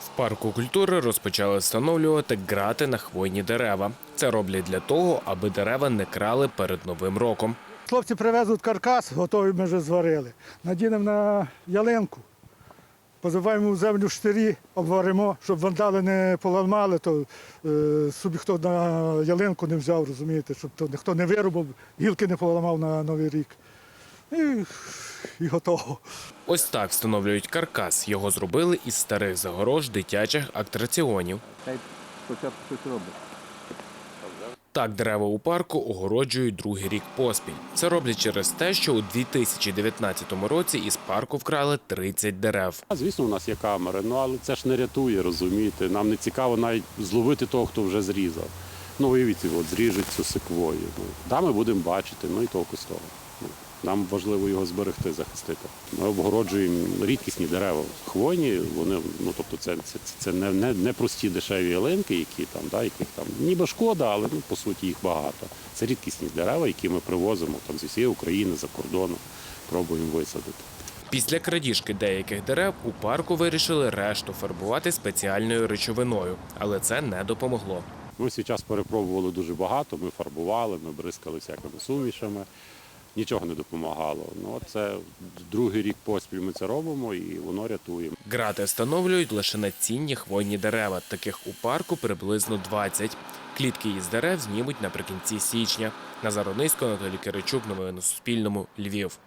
В парку культури розпочали встановлювати грати на хвойні дерева. Це роблять для того, аби дерева не крали перед новим роком. Хлопці привезуть каркас, готовий ми вже зварили. Надінемо на ялинку, позиваємо в землю штирі, обваримо, щоб вандали не поламали, то е, собі хто на ялинку не взяв, розумієте, щоб то ніхто не виробив, гілки не поламав на Новий рік. І, і готово. Ось так встановлюють каркас. Його зробили із старих загорож дитячих атракціонів. Хай спочатку щось робить. Так дерева у парку огороджують другий рік поспіль. Це роблять через те, що у 2019 році із парку вкрали 30 дерев. Звісно, у нас є камери, ну але це ж не рятує, розумієте. Нам не цікаво навіть зловити того, хто вже зрізав. Ну, уявіть, от зріжуть цю секвою. Ну, да, ми будемо бачити, ну і толку з того. Ну, нам важливо його зберегти, захистити. Ми обгороджуємо рідкісні дерева. Хвойні, вони, ну тобто, це, це, це не, не, не прості дешеві ялинки, які там, да, яких там ніби шкода, але ну, по суті їх багато. Це рідкісні дерева, які ми привозимо там зі всієї України, за кордону, пробуємо висадити. Після крадіжки деяких дерев у парку вирішили решту фарбувати спеціальною речовиною, але це не допомогло. Ми свій час перепробували дуже багато, ми фарбували, ми бризкали всякими сумішами. Нічого не допомагало. Ну, це другий рік поспіль ми це робимо і воно рятує. Грати встановлюють лише на цінні хвойні дерева. Таких у парку приблизно 20. Клітки із дерев знімуть наприкінці січня. Назар Онисько, Анатолій Киричук. Новини на Суспільному. Львів.